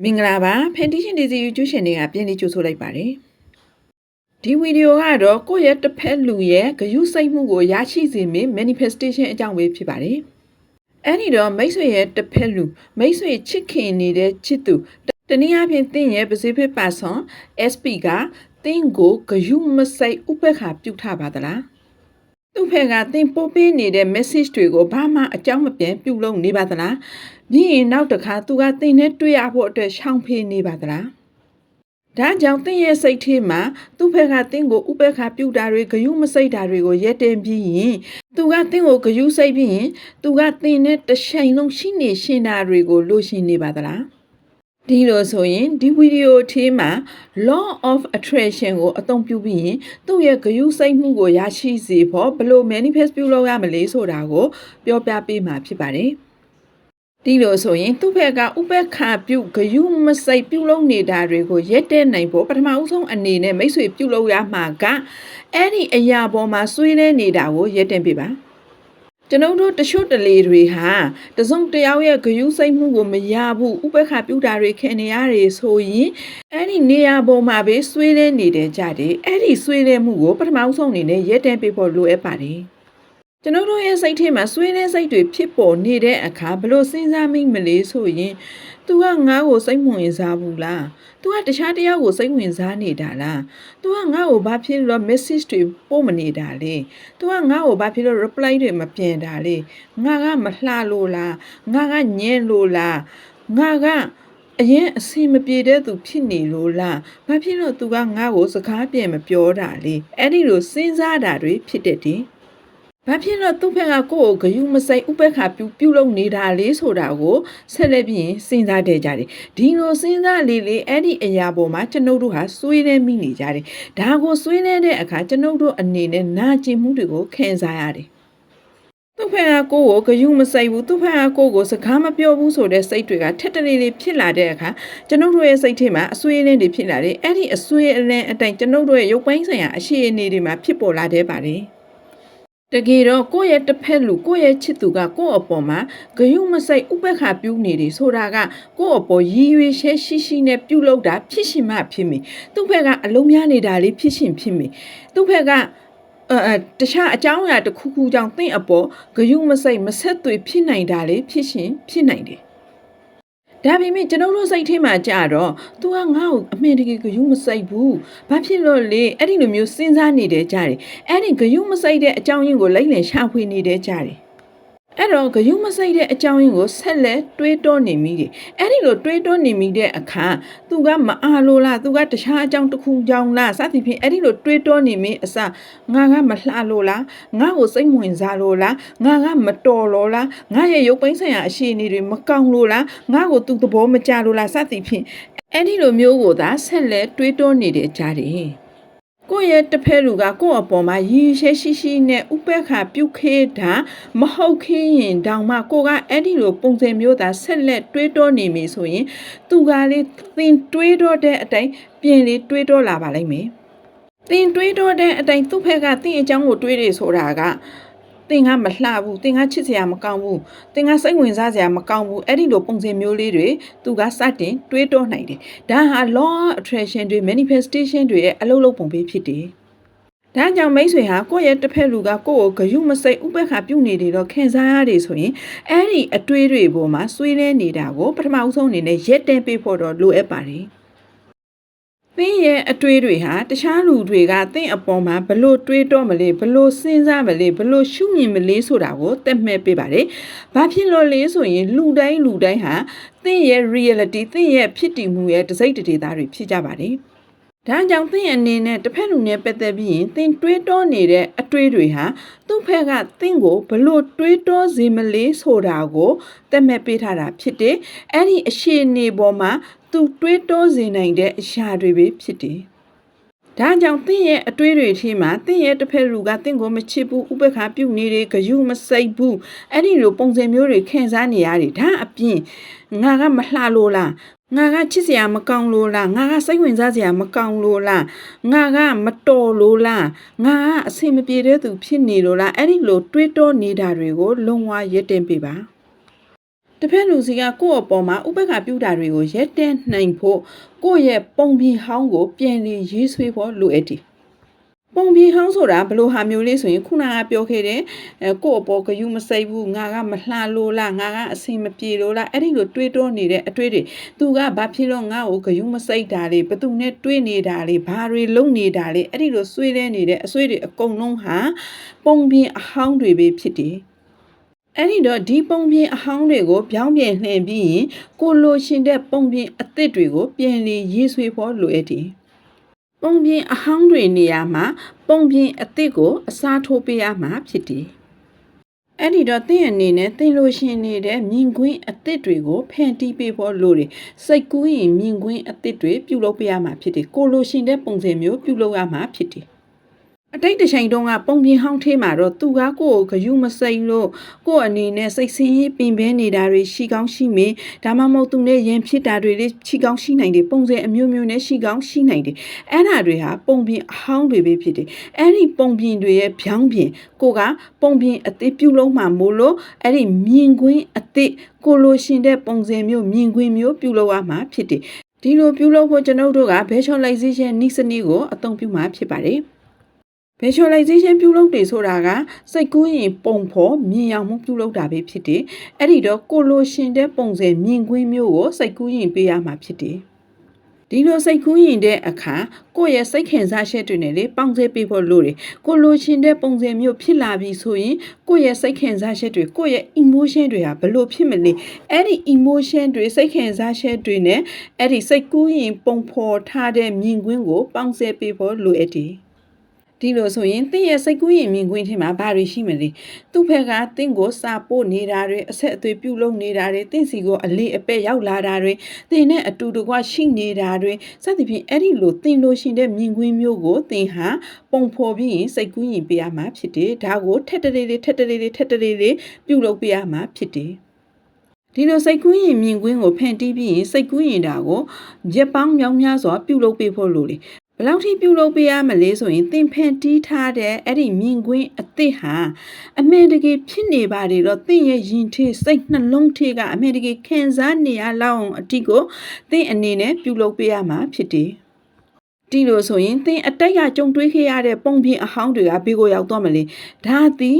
မင်္ဂလာပါဖန်တီရှင်ဒီစီယူကျူးရှင်တွေကပြန်လေးကြိုဆိုလိုက်ပါတယ်ဒီဗီဒီယိုကတော့ကိုယ့်ရဲ့တစ်ဖက်လူရဲ့ဂယုစိတ်မှုကိုရရှိစေမယ့် manifestation အကြောင်းပဲဖြစ်ပါတယ်အဲ့ဒီတော့မိတ်ဆွေရဲ့တစ်ဖက်လူမိတ်ဆွေချစ်ခင်နေတဲ့ချစ်သူတနည်းအားဖြင့်သင်ရဲ့ Pacific person SP ကသင်ကိုဂယုမစိတ်ဥပ္ပခါပြုထားပါသလား သူ့ဖက်ကသင်ပို့ပေးနေတဲ့ message တွေကိုဘာမှအကြောင်းမပြန်ပြုလုပ်နေပါသလားပြီးရင်နောက်တစ်ခါသူကသင်နဲ့တွေ့ရဖို့အတွက်ရှောင်ဖေးနေပါသလားဒါကြောင့်သင်ရဲ့စိတ်ထဲမှာသူ့ဖက်ကသင်ကိုဥပ္ပခါပြုတာတွေဂယုမစိတ်တာတွေကိုရက်တင်ပြီးရင်သူကသင်ကိုဂယုစိတ်ပြီးရင်သူကသင်နဲ့တစ်ချိန်လုံးရှိနေရှင်တာတွေကိုလိုရှင်နေပါသလား ဒီလိုဆိုရင်ဒီဗီဒီယိုထဲမှာ law of attraction ကိုအသုံးပြုပြီးရင်သူ့ရဲ့ဂယုစိတ်မှုကိုရရှိစေဖို့ဘယ်လို manifest ပြုလုပ်ရမလဲဆိုတာကိုပြောပြပေးမှာဖြစ်ပါတယ်။ဒီလိုဆိုရင်သူ့ဘက်ကဥပက္ခပြုဂယုမစိတ်ပြုလုပ်နေတာတွေကိုရက်တဲ့နိုင်ဖို့ပထမဦးဆုံးအနေနဲ့မိတ်ဆွေပြုလုပ်ရမှာကအဲ့ဒီအရာပေါ်မှာဆွေးနေနေတာကိုရက်တင်ပြပါ။ ကျွန်ုပ်တို့တချို့တလေတွေဟာတစုံတယောက်ရဲ့ဂယုစိတ်မှုကိုမရဘူးဥပက္ခပြုတာတွေခံနေရတယ်ဆိုရင်အဲ့ဒီနေရာပေါ်မှာပဲဆွေးနေနေတယ်ကြတယ်အဲ့ဒီဆွေးနေမှုကိုပထမဆုံးအနေနဲ့ရက်တန်းပေးဖို့လိုအပ်ပါတယ် ကျွန်တော်တို့ရဲ့စိတ်ထဲမှာဆွေးနေစိတ်တွေဖြစ်ပေါ်နေတဲ့အခါဘလို့စဉ်းစားမိမလဲဆိုရင် तू ကငါ့ကိုစိတ်ဝင်စားဘူးလား तू ကတခြားတယောက်ကိုစိတ်ဝင်စားနေတာလား तू ကငါ့ကိုဘာဖြစ်လို့ message တွေပို့မနေတာလဲ तू ကငါ့ကိုဘာဖြစ်လို့ reply တွေမပြန်တာလဲငါကမလှလို့လားငါကညင်လို့လားငါကအရင်အဆင်မပြေတဲ့သူဖြစ်နေလို့လားဘာဖြစ်လို့ तू ကငါ့ကိုစကားပြန်မပြောတာလဲအဲ့ဒီလိုစဉ်းစားတာတွေဖြစ်တဲ့တင် ဘာဖြစ်လို့သူ့ဘက်ကကိုယ့်ကိုဂယုမစိတ်ဥပ္ပခါပြုပြုလုပ်နေတာလေဆိုတာကိုဆက်လက်ပြီးရင်စဉ်းစားတဲ့ကြတယ်ဒီလိုစဉ်းစားလေးလေးအဲ့ဒီအရာပေါ်မှာကျွန်ုပ်တို့ဟာစွေးနေမိနေကြတယ်ဒါကိုစွေးနေတဲ့အခါကျွန်ုပ်တို့အနေနဲ့နာကျင်မှုတွေကိုခံစားရတယ်သူ့ဖက်ကကိုယ့်ကိုဂယုမစိတ်ဘူးသူ့ဖက်ကကိုယ့်ကိုစကားမပြောဘူးဆိုတဲ့စိတ်တွေကထက်တလေးလေးဖြစ်လာတဲ့အခါကျွန်ုပ်တို့ရဲ့စိတ်ထဲမှာအဆွေးအလင်းတွေဖြစ်လာတယ်အဲ့ဒီအဆွေးအလင်းအတိုင်းကျွန်ုပ်တို့ရဲ့ရုပ်ပိုင်းဆိုင်ရာအခြေအနေတွေမှာဖြစ်ပေါ်လာတဲ့ပါတယ် တကယ်တော့ကိုယ့်ရဲ့တစ်ဖက်လူကိုယ့်ရဲ့ချစ်သူကကိုယ့်အပေါ်မှာဂယုမစိတ်ဥပက္ခပြုနေတယ်ဆိုတာကကိုယ့်အပေါ်ရည်ရွယ်ချက်ရှိရှိနဲ့ပြုလုပ်တာဖြစ်ရှင်မှဖြစ်မိသူ့ဘက်ကအလုံးများနေတာလေးဖြစ်ရှင်ဖြစ်မိသူ့ဘက်ကအဲတခြားအကြောင်းအရာတစ်ခုခုကြောင့်သင်အပေါ်ဂယုမစိတ်မဆက်သွေဖြစ်နိုင်တာလေဖြစ်ရှင်ဖြစ်နိုင်တယ် ဒါပေမဲ့ကျွန်တော်တို့စိတ်ထဲမှာကြတော့ तू ကငါ့ကိုအမှန်တကယ်ဂယုမစိတ်ဘူး။ဘာဖြစ်လို့လဲအဲ့ဒီလိုမျိုးစဉ်းစားနေတယ်ကြတယ်။အဲ့ဒီဂယုမစိတ်တဲ့အကြောင်းရင်းကိုလိုက်လည်ရှာဖွေနေတယ်ကြတယ်။ အဲ့တော့ဂယုမစိုက်တဲ့အကြောင်းရင်းကိုဆက်လက်တွေးတောနေမိတယ်။အဲ့ဒီလိုတွေးတောနေမိတဲ့အခါသူကမအားလို့လားသူကတခြားအကြောင်းတစ်ခုကြောင့်လားစသဖြင့်အဲ့ဒီလိုတွေးတောနေမိအစငါကမလှလို့လားငါ့ကိုစိတ်ဝင်စားလို့လားငါကမတော်လို့လားငါရဲ့ရုပ်ပိုင်းဆိုင်ရာအခြေအနေတွေမကောင်းလို့လားငါ့ကိုသူသဘောမကျလို့လားစသဖြင့်အဲ့ဒီလိုမျိုးကိုသာဆက်လက်တွေးတောနေတဲ့ကြားတယ်။ ကိုယ့်ရဲ့တစ်ဖက်လူကကိုယ့်အပေါ်မှာရည်ရှဲရှိရှိနဲ့ဥပက္ခပြုတ်ခဲတာမဟုတ်ခင်းရင်တောင်မှကိုကအဲ့ဒီလိုပုံစံမျိုးသာဆက်လက်တွေးတောနေပြီဆိုရင် သူကလေသင်တွေးတော့တဲ့အတိုင်းပြင်လေတွေးတော့လာပါလိမ့်မယ်သင်တွေးတော့တဲ့အတိုင်းသူ့ဖက်ကသင်အကြောင်းကိုတွေးတယ်ဆိုတာက သင်ကမလှဘူးသင်ကချစ်စရာမကောင်းဘူးသင်ကစိတ်ဝင်စားစရာမကောင်းဘူးအဲ့ဒီလိုပုံစံမျိုးလေးတွေသူကစတင်တွေးတောနိုင်တယ်ဒါဟာ law of attraction တွေ manifestation တွေရဲ့အလုပ်လုပ်ပုံပဲဖြစ်တယ်ဒါကြောင့်မိတ်ဆွေဟာကိုယ့်ရဲ့တစ်ဖက်လူကကိုယ့်ကိုဂယုမစိတ်ဥပ္ပခါပြုတ်နေတယ်တော့ခံစားရတယ်ဆိုရင်အဲ့ဒီအတွေးတွေပေါ်မှာဆွေးနေနေတာကိုပထမဦးဆုံးအနေနဲ့ရက်တင်ပေးဖို့တော့လိုအပ်ပါတယ် သင်ရဲ့အတွေးတွေဟာတခြားလူတွေကသင်အပေါ်မှာဘလို့တွေးတော့မလဲဘလို့စဉ်းစားမလဲဘလို့ရှုမြင်မလဲဆိုတာကိုသက်မဲ့ပေးပါတယ်။ဘာဖြစ်လို့လဲဆိုရင်လူတိုင်းလူတိုင်းဟာသင်ရဲ့ reality သင်ရဲ့ဖြစ်တည်မှုရဲ့တစိမ့်တဒေသားတွေဖြစ်ကြပါတယ်။ ဒါကြောင့်သင်အနေနဲ့တစ်ဖက်လူနဲ့ပတ်သက်ပြီးရင်သင်တွေးတောနေတဲ့အတွေးတွေဟာသူ့ဖက်ကသင်ကိုဘလို့တွေးတောစေမလဲဆိုတာကိုသက်မဲ့ပေးထားတာဖြစ်တယ်။အဲ့ဒီအရှိအနေပေါ်မှာသူတွေးတောစေနိုင်တဲ့အရာတွေပဲဖြစ်တယ်။ဒါကြောင့်သင်ရဲ့အတွေးတွေထဲမှာသင်ရဲ့တစ်ဖက်လူကသင်ကိုမချစ်ဘူးဥပက္ခပြုတ်နေတယ်ဂယုမစိတ်ဘူးအဲ့ဒီလိုပုံစံမျိုးတွေခံစားနေရတယ်ဒါအပြင်ငါကမလှလို့လား ငါကချစ်စရာမကောင်းလို့လားငါကစိတ်ဝင်စားစရာမကောင်းလို့လားငါကမတော်လို့လားငါကအဆင်မပြေတဲ့သူဖြစ်နေလို့လားအဲ့ဒီလိုတွေးတောနေတာတွေကိုလုံးဝရက်တင်ပေးပါတစ်ဖက်လူစီကကိုယ့်အပေါ်မှာဥပက္ခပြုတာတွေကိုရက်တဲနိုင်ဖို့ကိုယ့်ရဲ့ပုံပြင်ဟောင်းကိုပြန်လည်ရေးဆွဲဖို့လိုအပ်တယ် ပုံပြင်ဟောင်းဆိုတာဘယ်လိုဟာမျိုးလေးဆိုရင်ခုနကပြောခဲ့တဲ့အဲကိုယ့်အပေါ်ဂယုမစိတ်ဘူးငါကမလှလို့လားငါကအဆင်မပြေလို့လားအဲ့ဒီလိုတွေးတောနေတဲ့အတွေးတွေသူကဘာဖြစ်လို့ငါ့ကိုဂယုမစိတ်တာလေဘသူနဲ့တွေးနေတာလေဘာတွေလုံနေတာလေအဲ့ဒီလိုဆွေးရဲနေတဲ့အဆွေးတွေအကုန်လုံးဟာပုံပြင်အဟောင်းတွေပဲဖြစ်တယ်အဲ့ဒီတော့ဒီပုံပြင်အဟောင်းတွေကိုပြောင်းပြန်လှည့်ပြီးရင်ကိုလိုရှင်တဲ့ပုံပြင်အသစ်တွေကိုပြန်လည်ရေးဆွဲဖို့လိုအပ်တယ်။ ပုံပြင်အဟောင်းတွေနေရာမှာပုံပြင်အသစ်ကိုအစားထိုးပေးရမှာဖြစ်တယ်။အဲ့ဒီတော့သင်အနေနဲ့သင်လိုရှင်နေတဲ့မြင်ကွင်းအသစ်တွေကိုဖန်တီးပေးဖို့လိုတယ်။စိတ်ကူးရင်မြင်ကွင်းအသစ်တွေပြုလုပ်ပေးရမှာဖြစ်တယ်။ကိုလိုရှင်တဲ့ပုံစံမျိုးပြုလုပ်ရမှာဖြစ်တယ်။ အတိတ်တစ်ချိန်တုန်းကပုံပြင်ဟောင်းထဲမှာတော့သူကကိုယ့်ကိုဂယုမစိမ့်လို့ကိုယ့်အနေနဲ့စိတ်ဆင်းရဲပင်ပန်းနေတာတွေရှိကောင်းရှိမေဒါမှမဟုတ်သူနဲ့ရင်ဖြစ်တာတွေလည်းရှိကောင်းရှိနိုင်တယ်ပုံစံအမျိုးမျိုးနဲ့ရှိကောင်းရှိနိုင်တယ်အဲ့ဒါတွေဟာပုံပြင်အဟောင်းတွေပဲဖြစ်တယ်အဲ့ဒီပုံပြင်တွေရဲ့ဗျောင်းပြင်ကိုကပုံပြင်အသစ်ပြုလုံးမှမို့လို့အဲ့ဒီမြင်ကွင်းအသစ်ကိုလိုရှင်တဲ့ပုံစံမျိုးမြင်ကွင်းမျိုးပြုလုပ်ရမှာဖြစ်တယ်ဒီလိုပြုလုပ်ဖို့ကျွန်ုပ်တို့က visualization နည်းစနစ်ကိုအသုံးပြုမှာဖြစ်ပါတယ် visualization ပြုလုပ်တယ်ဆိုတာကစိတ်ကူးရင်ပုံဖော်မြင်အောင်မှုပြုလုပ်တာပဲဖြစ်တယ်။အဲ့ဒီတော့ကိုလိုရှင်တဲ့ပုံစံမြင်ကွင်းမျိုးကိုစိတ်ကူးရင်ပေးရမှာဖြစ်တယ်။ဒီလိုစိတ်ကူးရင်တဲ့အခါကိုယ့်ရဲ့စိတ်ခံစားချက်တွေနဲ့လေပေါင်းစည်းပေးဖို့လိုတယ်။ကိုလိုရှင်တဲ့ပုံစံမျိုးဖြစ်လာပြီဆိုရင်ကိုယ့်ရဲ့စိတ်ခံစားချက်တွေကိုယ့်ရဲ့ emotion တွေဟာဘယ်လိုဖြစ်မလဲ။အဲ့ဒီ emotion တွေစိတ်ခံစားချက်တွေနဲ့အဲ့ဒီစိတ်ကူးရင်ပုံဖော်ထားတဲ့မြင်ကွင်းကိုပေါင်းစည်းပေးဖို့လိုအပ်တယ်။ ဒီလိုဆိုရင်တင့်ရဲ့စိတ်ကူးရင်မြင်ကွင်းထဲမှာဘာတွေရှိမလဲသူ့ဖက်ကတင့်ကိုစာပို့နေတာတွေအဆက်အသွေးပြုလုပ်နေတာတွေတင့်စီကိုအလေးအပဲ့ရောက်လာတာတွေတင်နဲ့အတူတကွရှိနေတာတွေစသဖြင့်အဲ့ဒီလိုတင်လို့ရှင်တဲ့မြင်ကွင်းမျိုးကိုတင်ဟာပုံဖော်ပြီးရင်စိတ်ကူးရင်ပေးရမှာဖြစ်တယ်ဒါကိုထက်တလေးလေးထက်တလေးလေးထက်တလေးလေးပြုလုပ်ပေးရမှာဖြစ်တယ်ဒီလိုစိတ်ကူးရင်မြင်ကွင်းကိုဖန်တီးပြီးရင်စိတ်ကူးရင်တာကိုရက်ပေါင်းမြောင်းများစွာပြုလုပ်ပေးဖို့လိုတယ်ဘယ် လောက်ထိပြုလုပ်ပေးရမလဲဆိုရင်သင်ဖန်တီးထားတဲ့အဲ့ဒီမြင်ကွင်းအသစ်ဟာအမှန်တကယ်ဖြစ်နေပါတယ်တော့သင်ရဲ့ယင်ထေးစိတ်နှလုံးထေးကအမှန်တကယ်ခံစားနေရလောက်အောင်အတိကိုသင်အနေနဲ့ပြုလုပ်ပေးရမှာဖြစ်တယ်ဒီလိုဆိုရင်သင်အတိတ်ကကြုံတွေ့ခဲ့ရတဲ့ပုံပြင်အဟောင်းတွေကဘေးကိုရောက်သွားမလဲဒါသည်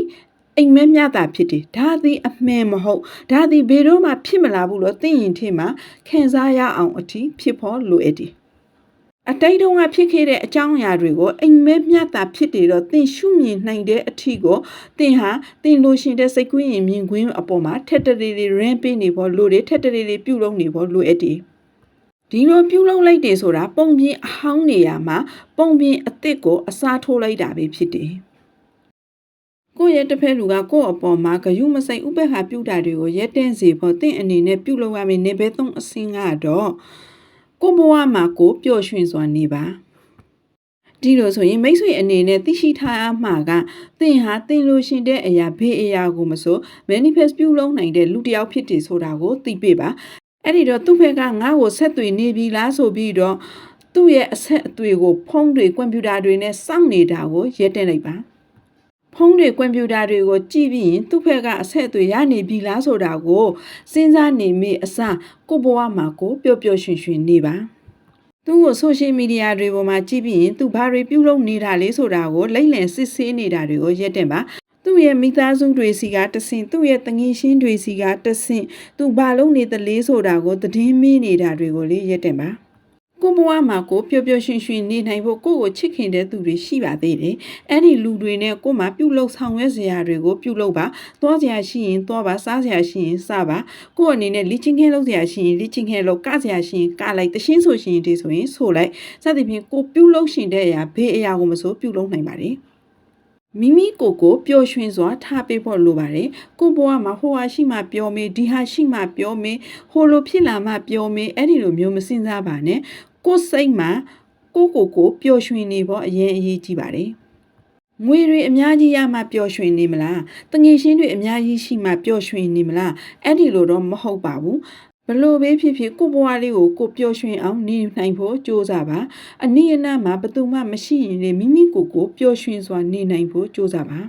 အိမ်မက်မြတာဖြစ်တယ်ဒါသည်အမှန်မဟုတ်ဒါသည်ဘယ်တော့မှဖြစ်မလာဘူးလို့သိရင်ထင်မှာခံစားရအောင်အထိဖြစ်ဖို့လိုအပ်တယ် အတိတ်တုန်းကဖြစ်ခဲ့တဲ့အကြောင်းအရာတွေကိုအိမ်မက်မြတာဖြစ်တယ်တော့သင်ရှုမြင်နိုင်တဲ့အထိကိုသင်ဟာသင်လိုရှင်တဲ့စိတ်ကူးရင်မြင်ကွင်းအပေါ်မှာထက်တရီရီရင်းပေးနေဖို့လိုတယ်ထက်တရီရီပြုတ်လုံးနေဖို့လိုအပ်တယ်ဒီလိုပြုတ်လုံးလိုက်တယ်ဆိုတာပုံပြင်အဟောင်းနေရာမှာပုံပြင်အစ်စ်ကိုအစားထိုးလိုက်တာပဲဖြစ်တယ်။ကိုယ့်ရဲ့တစ်ဖက်လူကကိုယ့်အပေါ်မှာဂယုမစိတ်ဥပ္ပခါပြုတ်တာတွေကိုရက်တန့်စေဖို့တင့်အနေနဲ့ပြုတ်လို့ရမယ်နေဘဲသုံးအစင်းကတော့ ကိုယ့်ဘဝမှာကိုယ်ပျော်ရွှင်စွာနေပါဒီလိုဆိုရင်မိတ်ဆွေအနေနဲ့သိရှိထားရမှာကသင်ဟာသင်လိုရှင်တဲ့အရာဘေးအရာကိုမဆို manifest ပြုလုပ်နိုင်တဲ့လူတစ်ယောက်ဖြစ်တယ်ဆိုတာကိုသိပေးပါအဲ့ဒီတော့သူ့ဘက်ကငါ့ကိုဆက်သွေနေပြီလားဆိုပြီးတော့သူ့ရဲ့အဆက်အသွေးကိုဖုန်းတွေကွန်ပျူတာတွေနဲ့စောင့်နေတာကိုရက်တက်လိုက်ပါ ဖုန်းတွေကွန်ပျူတာတွေကိုကြည့်ပြီးရင်သူ့ဘက်ကအဆက်အသွေးရနေပြီလားဆိုတာကိုစဉ်းစားနေမိအစားကိုယ့်ဘဝမှာကိုပျော်ပျော်ရွှင်ရွှင်နေပါသူ့ကိုဆိုရှယ်မီဒီယာတွေပေါ်မှာကြည့်ပြီးရင်သူဘာတွေပြုလုပ်နေတာလဲဆိုတာကိုလိမ့်လည်စစ်ဆေးနေတာတွေကိုရက်တက်ပါသူ့ရဲ့မိသားစုတွေစီကတဆင့်သူ့ရဲ့တငယ်ချင်းတွေစီကတဆင့်သူဘာလုပ်နေသလဲဆိုတာကိုသတင်းမေးနေတာတွေကိုလေရက်တင်ပါ ကိုဘဝမှာကိုပျော်ပျော်ရွှင်ရွှင်နေနိုင်ဖို့ကိုယ့်ကိုချစ်ခင်တဲ့သူတွေရှိပါသေးတယ်။အဲ့ဒီလူတွေနဲ့ကိုယ်မှာပြုတ်လုံဆောင်ရွက်စရာတွေကိုပြုတ်လုံပါ။သွားစရာရှိရင်သွားပါစားစရာရှိရင်စားပါ။ကိုယ့်အနေနဲ့လီချင်းခဲလုပ်စရာရှိရင်လီချင်းခဲလုပ်ကစရာရှိရင်ကလိုက်တရှင်းဆိုရှင်ဒီဆိုရင်ဆိုလိုက်စသဖြင့်ကိုပြုတ်လုံရှင်တဲ့အရာဘေးအရာကိုမဆိုပြုတ်လုံနိုင်ပါတယ်။မိမိကိုယ်ကိုပျော်ရွှင်စွာထားပေးဖို့လိုပါတယ်။ကိုယ့်ဘဝမှာဟိုဟာရှိမှပျော်မေးဒီဟာရှိမှပျော်မေးဟိုလိုဖြစ်လာမှပျော်မေးအဲ့ဒီလိုမျိုးမစင်စားပါနဲ့။ ကိုယ်စိတ်မှာကိုယ့်ကိုယ်ကိုပျော်ရွှင်နေဖို့အရင်အရေးကြီးပါတယ်။ငွေတွေအများကြီးရမှပျော်ရွှင်နေမလားတငယ်ချင်းတွေအများကြီးရှိမှပျော်ရွှင်နေမလားအဲ့ဒီလိုတော့မဟုတ်ပါဘူးဘလို့ပဲဖြစ်ဖြစ်ကိုယ့်ဘဝလေးကိုကိုယ်ပျော်ရွှင်အောင်နေနိုင်ဖို့ကြိုးစားပါအနည်းအနားမှာဘယ်သူမှမရှိရင်လေမိမိကိုယ်ကိုပျော်ရွှင်စွာနေနိုင်ဖို့ကြိုးစားပါ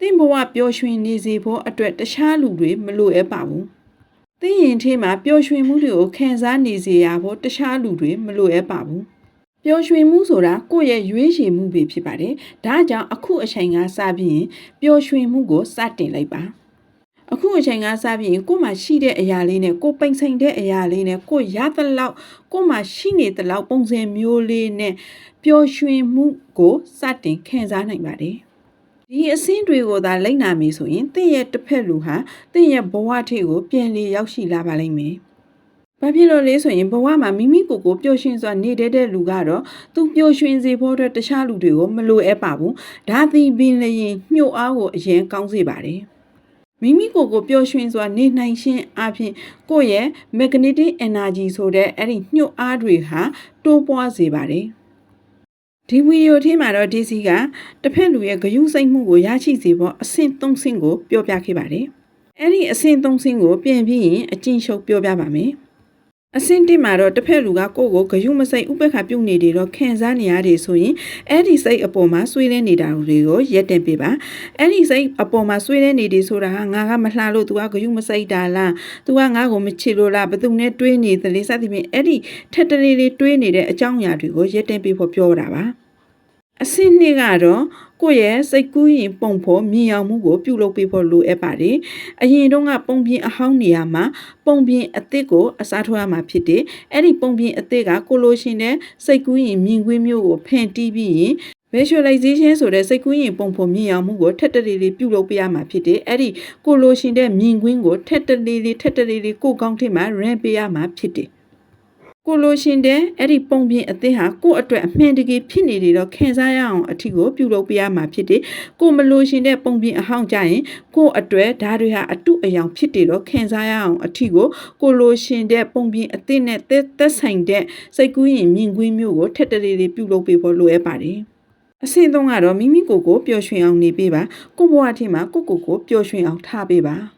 သင်ဘဝပျော်ရွှင်နေစေဖို့အတွက်တခြားလူတွေမလိုအပ်ပါဘူး သိရင်ထဲမှာပျော်ရွှင်မှုတွေကိုခံစားနေစေရဖို့တခြားလူတွေမလိုအပ်ပါဘူးပျော်ရွှင်မှုဆိုတာကိုယ့်ရဲ့ရွေးချယ်မှုပဲဖြစ်ပါတယ်ဒါကြောင့်အခုအချိန်ကစပြီးရင်ပျော်ရွှင်မှုကိုစတင်လိုက်ပါအခုအချိန်ကစပြီးရင်ကိုယ်မှာရှိတဲ့အရာလေးနဲ့ကိုယ်ပိန်ဆိုင်တဲ့အရာလေးနဲ့ကိုယ်ရသလောက်ကိုယ်မှာရှိနေသလောက်ပုံစံမျိုးလေးနဲ့ပျော်ရွှင်မှုကိုစတင်ခံစားနိုင်ပါတယ် ဒီအဆင့်တွေကိုသာလိုက်နာမယ်ဆိုရင်တင့်ရဲ့တစ်ဖက်လူဟာတင့်ရဲ့ဘဝထိကိုပြန်လည်ရောက်ရှိလာပါလိမ့်မယ်။ဘာဖြစ်လို့လဲဆိုရင်ဘဝမှာမိမိကိုယ်ကိုပျော်ရွှင်စွာနေတဲ့တဲ့လူကတော့သူပျော်ရွှင်စေဖို့အတွက်တခြားလူတွေကိုမလိုအပ်ပါဘူး။ဒါသည်ပင်လျင်ညှို့အားကိုအရင်ကောင်းစေပါတယ်။မိမိကိုယ်ကိုပျော်ရွှင်စွာနေနိုင်ခြင်းအပြင်ကိုယ့်ရဲ့ magnetic energy ဆိုတဲ့အဲ့ဒီညှို့အားတွေဟာတိုးပွားစေပါတယ်။ ဒီဗီဒီယိုထဲမှာတော့ဒီစီကတစ်ဖက်လူရဲ့ဂယုစိတ်မှုကိုရရှိစေဖို့အဆင့်၃ဆင့်ကိုပြောပြခဲ့ပါတယ်။အဲ့ဒီအဆင့်၃ဆင့်ကိုပြင်ပြီးရင်အကျဉ်းချုပ်ပြောပြပါမယ်။ အဆင့်တစ်မှာတော့တစ်ဖက်လူကကိုယ့်ကိုဂယုမစိတ်ဥပက္ခပြုတ်နေတယ်တော့ခံစားနေရတယ်ဆိုရင်အဲ့ဒီစိတ်အပေါ်မှာဆွေးလဲနေတာတွေကိုရက်တင်ပေးပါအဲ့ဒီစိတ်အပေါ်မှာဆွေးလဲနေတယ်ဆိုတာကငါကမလှလို့ तू ကဂယုမစိတ်တာလား तू ကငါ့ကိုမချစ်လို့လားဘယ်သူနဲ့တွေးနေသလဲစသဖြင့်အဲ့ဒီထက်တလေးလေးတွေးနေတဲ့အကြောင်းအရာတွေကိုရက်တင်ပေးဖို့ပြောတာပါ အဆင့်နှစ်ကတော့ကိုယ့်ရဲ့စိတ်ကူးရင်ပုံဖို့မြင်အောင်မှုကိုပြုလုပ်ပေးဖို့လိုအပ်ပါတယ်။အရင်တုန်းကပုံပြင်အဟောင်းနေရာမှာပုံပြင်အသစ်ကိုအစားထိုးရမှာဖြစ်တယ်။အဲ့ဒီပုံပြင်အသစ်ကကိုလိုရှင်တဲ့စိတ်ကူးရင်မြင်ကွင်းမျိုးကိုဖန်တီးပြီးရင် visualization ဆိုတဲ့စိတ်ကူးရင်ပုံဖော်မြင်အောင်မှုကိုထက်တလေးလေးပြုလုပ်ပေးရမှာဖြစ်တယ်။အဲ့ဒီကိုလိုရှင်တဲ့မြင်ကွင်းကိုထက်တလေးလေးထက်တလေးလေးကိုကောင်းထင်မှာ run ပေးရမှာဖြစ်တယ်။ ကိုလိုရှင်တဲ့အဲ့ဒီပုံပြင်အသင်းဟာကို့အတွက်အမှန်တကယ်ဖြစ်နေတယ်တော့ခံစားရအောင်အထီကိုပြုလုပ်ပေးရမှာဖြစ်တယ်။ကိုမလိုရှင်တဲ့ပုံပြင်အဟောင်းကြရင်ကို့အတွက်ဒါတွေဟာအတုအယောင်ဖြစ်တယ်တော့ခံစားရအောင်အထီကိုကိုလိုရှင်တဲ့ပုံပြင်အသင်းနဲ့သက်သက်ဆိုင်တဲ့စိတ်ကူးရင်မြင်ကွင်းမျိုးကိုထက်တလေးလေးပြုလုပ်ပေးဖို့လိုအပ်ပါတယ်။အဆင့်သုံးကတော့မိမိကိုယ်ကိုပျော်ရွှင်အောင်နေပေးပါကို့ဘဝထဲမှာကိုယ့်ကိုယ်ကိုပျော်ရွှင်အောင်ထားပေးပါ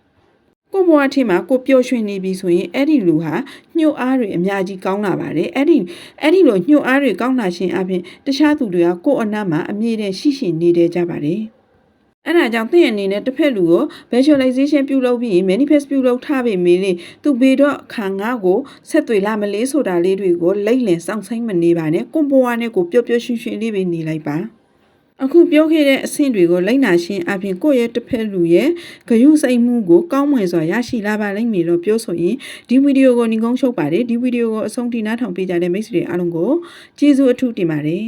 ကိုဘွားထင်မှာကိုပျော်ရွှင်နေပြီဆိုရင်အဲ့ဒီလူဟာညှို့အားတွေအများကြီးကောင်းလာပါတယ်အဲ့ဒီအဲ့ဒီလိုညှို့အားတွေကောင်းလာခြင်းအပြင်တခြားသူတွေကကိုယ့်အနားမှာအမြဲတမ်းရှိရှိနေတဲ့ကြပါတယ်အဲ့ဒါကြောင့်သင်အနေနဲ့တစ်ဖက်လူကို visualization ပြုလုပ်ပြီး manifest ပြုလုပ်ထားပေမဲ့လေသူဘေတော့ခါငါကိုဆက်သွေလာမလေးဆိုတာလေးတွေကိုလိမ့်လင်စောင့်ဆိုင်မနေပါနဲ့ကိုဘွားနဲ့ကိုပျော်ပျော်ရွှင်ရွှင်လေးပဲနေလိုက်ပါ အခုပြောခဲ့တဲ့အဆင့်တွေကိုလိုက်နာရှင်းအပြင်ကိုယ့်ရဲ့တစ်ဖက်လူရဲ့ဂရုစိတ်မှုကိုကောင်းမွန်စွာရရှိလာပါလိမ့်မည်လို့ပြောဆိုရင်ဒီဗီဒီယိုကိုညီကုန်းချုပ်ပါတယ်ဒီဗီဒီယိုကိုအဆုံးထိနားထောင်ပေးကြတဲ့မိတ်ဆွေတွေအားလုံးကိုကျေးဇူးအထူးတင်ပါတယ်